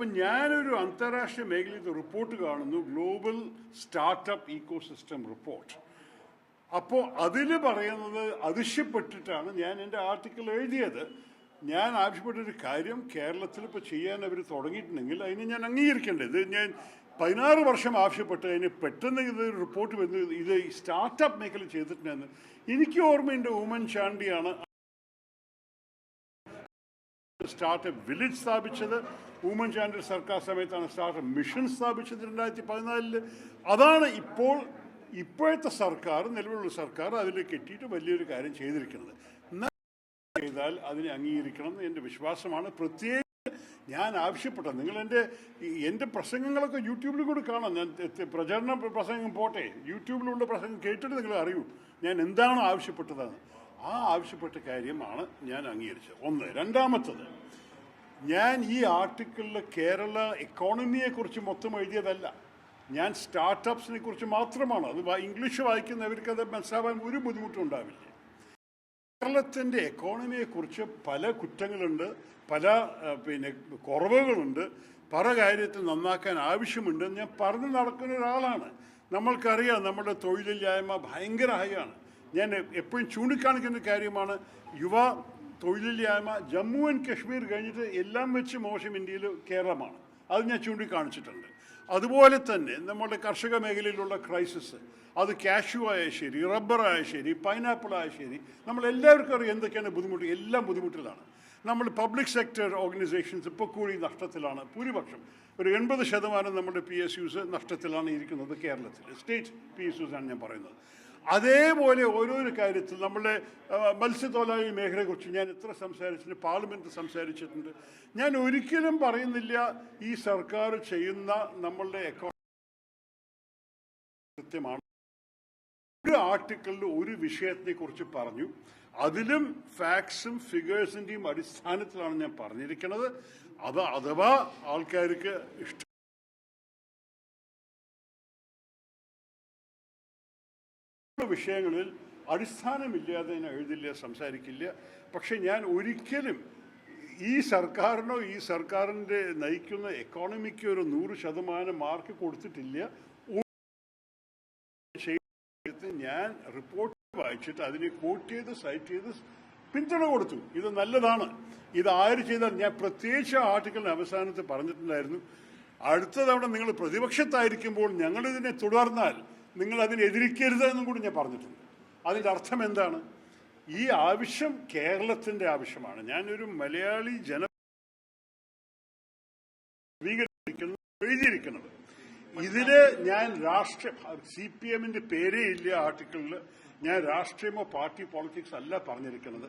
അപ്പം ഞാനൊരു അന്താരാഷ്ട്ര മേഖലയിൽ റിപ്പോർട്ട് കാണുന്നു. ഗ്ലോബൽ സ്റ്റാർട്ടപ്പ് ഇക്കോസിസ്റ്റം റിപ്പോർട്ട് അപ്പോൾ അതിൽ പറയുന്നത് അതിശയപ്പെട്ടിട്ടാണ് ഞാൻ എന്റെ ആർട്ടിക്കിൾ എഴുതിയത്. ഞാൻ ആവശ്യപ്പെട്ടൊരു കാര്യം കേരളത്തിൽ ഇപ്പോൾ ചെയ്യാൻ അവർ തുടങ്ങിയിട്ടുണ്ടെങ്കിൽ അതിന് ഞാൻ അംഗീകരിക്കേണ്ടത്. ഇത് ഞാൻ പതിനാറ് വർഷം ആവശ്യപ്പെട്ട് അതിന് പെട്ടെന്ന് ഇത് റിപ്പോർട്ട് വന്ന് ഇത് സ്റ്റാർട്ടപ്പ് മേഖല ചെയ്തിട്ടുണ്ടെന്ന് എനിക്ക് ഓർമ്മയുണ്ട്. ഉമ്മൻ ചാണ്ടിയാണ് സ്റ്റാർട്ടപ്പ് വില്ലേജ് സ്ഥാപിച്ചത്. ഉമ്മൻചാണ്ടി സർക്കാർ സമയത്താണ് സ്റ്റാർട്ട് മിഷൻ സ്ഥാപിച്ചത് രണ്ടായിരത്തി പതിനാലിൽ അതാണ് ഇപ്പോൾ ഇപ്പോഴത്തെ സർക്കാർ നിലവിലുള്ള സർക്കാർ അതിൽ കെട്ടിയിട്ട് വലിയൊരു കാര്യം ചെയ്തിരിക്കുന്നത്. ചെയ്താൽ അതിനെ അംഗീകരിക്കണം എന്ന് എന്റെ വിശ്വാസമാണ്. പ്രത്യേകിച്ച് ഞാൻ ആവശ്യപ്പെട്ടത് നിങ്ങൾ എന്റെ എന്റെ പ്രസംഗങ്ങളൊക്കെ യൂട്യൂബിൽ കൂടി കാണാം. ഞാൻ പ്രചരണ പ്രസംഗം പോട്ടെ യൂട്യൂബിലുള്ള പ്രസംഗം കേട്ടിട്ട് നിങ്ങൾ അറിയൂ. ഞാൻ എന്താണ് ആവശ്യപ്പെട്ടതെന്ന്. ആ ആവശ്യപ്പെട്ട കാര്യമാണ് ഞാൻ അംഗീകരിച്ചത്. ഒന്ന്. രണ്ടാമത്തത് ഞാൻ ഈ ആർട്ടിക്കിളിൽ കേരള എക്കോണമിയെക്കുറിച്ച് മൊത്തം എഴുതിയതല്ല. ഞാൻ സ്റ്റാർട്ടപ്സിനെ കുറിച്ച് മാത്രമാണ്. അത് ഇംഗ്ലീഷ് വായിക്കുന്നവർക്ക് അത് മനസ്സിലാവാൻ ഒരു ബുദ്ധിമുട്ടും ഉണ്ടാവില്ല. കേരളത്തിന്റെ എക്കോണമിയെക്കുറിച്ച് പല കുറ്റങ്ങളുണ്ട് പല പിന്നെ കുറവുകളുണ്ട്. പല കാര്യത്തിൽ നന്നാക്കാൻ ആവശ്യമുണ്ടെന്ന് ഞാൻ പറഞ്ഞു നടക്കുന്ന ഒരാളാണ്. നമ്മൾക്കറിയാം നമ്മുടെ തൊഴിലില്ലായ്മ ഭയങ്കര ഹൈ ആണ്. ഞാൻ എപ്പോഴും ചൂണ്ടിക്കാണിക്കുന്ന കാര്യമാണ് യുവ തൊഴിലില്ലായ്മ ജമ്മു ആൻഡ് കശ്മീർ കഴിഞ്ഞിട്ട് എല്ലാം വെച്ച് മോശം ഇന്ത്യയിൽ കേരളമാണ്. അത് ഞാൻ ചൂണ്ടിക്കാണിച്ചിട്ടുണ്ട്. അതുപോലെ തന്നെ നമ്മുടെ കർഷക മേഖലയിലുള്ള ക്രൈസിസ് അത് കാഷ്യൂ ആയ ശരി ആയ ശരി പൈനാപ്പിൾ ആയ ശരി നമ്മൾ എല്ലാവർക്കും അറിയാം എന്തൊക്കെയാണ് ബുദ്ധിമുട്ട് എല്ലാം ബുദ്ധിമുട്ടിലാണ്. നമ്മൾ പബ്ലിക് സെക്ടർ ഓർഗനൈസേഷൻസ് ഇപ്പോൾ കൂടി നഷ്ടത്തിലാണ് ഭൂരിപക്ഷം. ഒരു എൺപത് ശതമാനം നമ്മുടെ പി എസ് യുസ് നഷ്ടത്തിലാണ് ഇരിക്കുന്നത് കേരളത്തിൽ സ്റ്റേറ്റ് പി എസ് ആണ് ഞാൻ പറയുന്നത്. അതേപോലെ ഓരോരോ കാര്യത്തിൽ നമ്മുടെ മത്സ്യത്തൊഴിലാളി മേഖലയെക്കുറിച്ച് ഞാൻ എത്ര സംസാരിച്ചിട്ടുണ്ട് പാർലമെന്റ് സംസാരിച്ചിട്ടുണ്ട്. ഞാൻ ഒരിക്കലും പറയുന്നില്ല ഈ സർക്കാർ ചെയ്യുന്ന നമ്മളുടെ അക്കൗണ്ട് കൃത്യമാണ്. ഒരു ആർട്ടിക്കിളിൽ ഒരു വിഷയത്തെക്കുറിച്ച് പറഞ്ഞു. അതിലും ഫാക്ട്സും ഫിഗേഴ്സിന്റെയും അടിസ്ഥാനത്തിലാണ് ഞാൻ പറഞ്ഞിരിക്കുന്നത്. അത് അഥവാ ആൾക്കാർക്ക് ഇഷ്ട വിഷയങ്ങളിൽ അടിസ്ഥാനമില്ലാതെ ഞാൻ എഴുതില്ല സംസാരിക്കില്ല. പക്ഷെ ഞാൻ ഒരിക്കലും ഈ സർക്കാരിനോ ഈ സർക്കാരിന്റെ നയിക്കുന്ന എക്കോണമിക്ക് ഒരു നൂറ് ശതമാനം മാർക്ക് കൊടുത്തിട്ടില്ല. ഞാൻ റിപ്പോർട്ട് വായിച്ചിട്ട് അതിനെ കോട്ട് ചെയ്ത് സൈറ്റ് ചെയ്ത് പിന്തുണ കൊടുത്തു. ഇത് നല്ലതാണ്. ഇത് ആര് ചെയ്താൽ ഞാൻ പ്രത്യേകിച്ച് ആ ആർട്ടിക്കിളിന്റെ അവസാനത്ത് പറഞ്ഞിട്ടുണ്ടായിരുന്നു. അടുത്ത തവണ നിങ്ങൾ പ്രതിപക്ഷത്തായിരിക്കുമ്പോൾ ഞങ്ങളിതിനെ തുടർന്നാൽ നിങ്ങൾ അതിനെ എതിരിക്കരുത് എന്നും കൂടി ഞാൻ പറഞ്ഞിട്ടുണ്ട്. അതിന്റെ അർത്ഥം എന്താണ്? ഈ ആവശ്യം കേരളത്തിന്റെ ആവശ്യമാണ്. ഞാനൊരു മലയാളി ജന എഴുതിയിരിക്കുന്നത് ഇതിൽ ഞാൻ രാഷ്ട്രീയ സി പി എമ്മിന്റെ പേരേ ഇല്ല ആർട്ടിക്കിളിൽ ഞാൻ രാഷ്ട്രീയമോ പാർട്ടി പോളിറ്റിക്സ് അല്ല പറഞ്ഞിരിക്കുന്നത്.